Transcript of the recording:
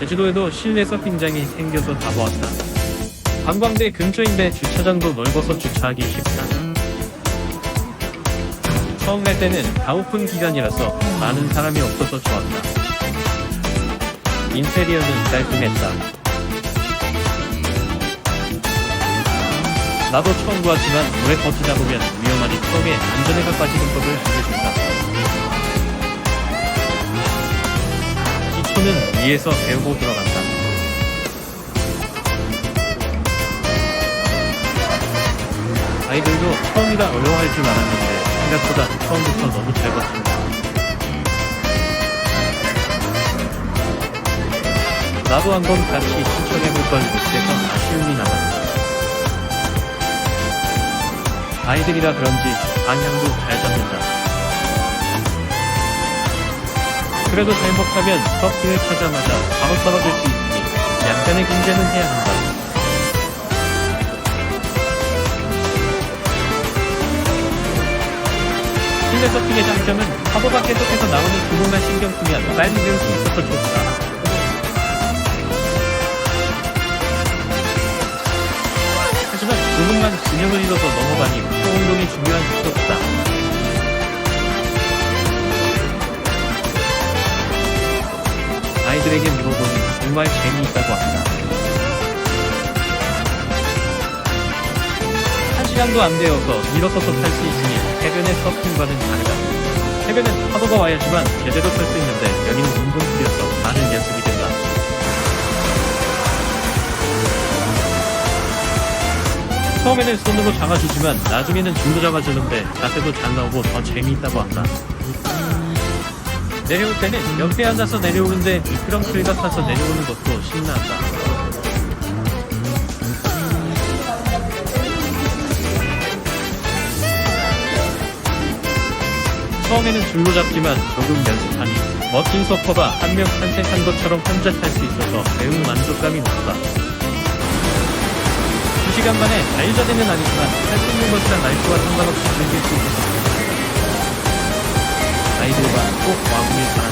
제주도에도 실내 서핑장이 생겨서 가보았다. 관광대 근처인데 주차장도 넓어서 주차하기 쉽다. 처음 갈 때는 다 오픈 기간이라서 많은 사람이 없어서 좋았다. 인테리어는 깔끔했다. 나도 처음 보았지만 오래 버티다 보면 위험하니 처음에 안전에가 빠지는 법을 알려준다. 위에서 배우고 들어간다. 아이들도 처음이라 어려워할 줄 알았는데 생각보다 처음부터 너무 잘 버틴다. 나도 한 번 같이 신청해볼 걸 못해서 아쉬움이 남았다. 아이들이라 그런지 방향도 잘 잡는다. 그래도 잘못하면 서핑을 타자마자 바로 떨어질 수 있으니 약간의 경제는 해야 한다. 실내 서핑의 장점은 파도가 계속해서 나오는 구멍만 신경 쓰면 빨리 배울 수 있어서 좋다. 하지만 조금만 균형을 잃어서 넘어가니 소운동이 중요한 수도 없다. 아이들에게 물어보니 정말 재미있다고 한다. 한 시간도 안 되어서 일어서서 탈 수 있으니 해변의 서핑과는 다르다. 해변은 파도가 와야지만 제대로 탈 수 있는데 여기는 운동풀이어서 많은 연습이 된다. 처음에는 손으로 잡아주지만 나중에는 줄로 잡아주는데 자세도 잘 나오고 더 재미있다고 한다. 내려올 때는 옆에 앉아서 내려오는데 미끄럼틀 같아서 내려오는 것도 신나다. 처음에는 줄로 잡지만 조금 연습하니 멋진 서퍼가 한명 탄생한 것처럼 혼자 탈 수 있어서 매우 만족감이 높다. 두 시간 만에 자유자재는 아니지만 할 수 있는 것이라 날씨와 상관없이 즐길 수 있었습니다. 아이들과 꼭 와보길 바란다.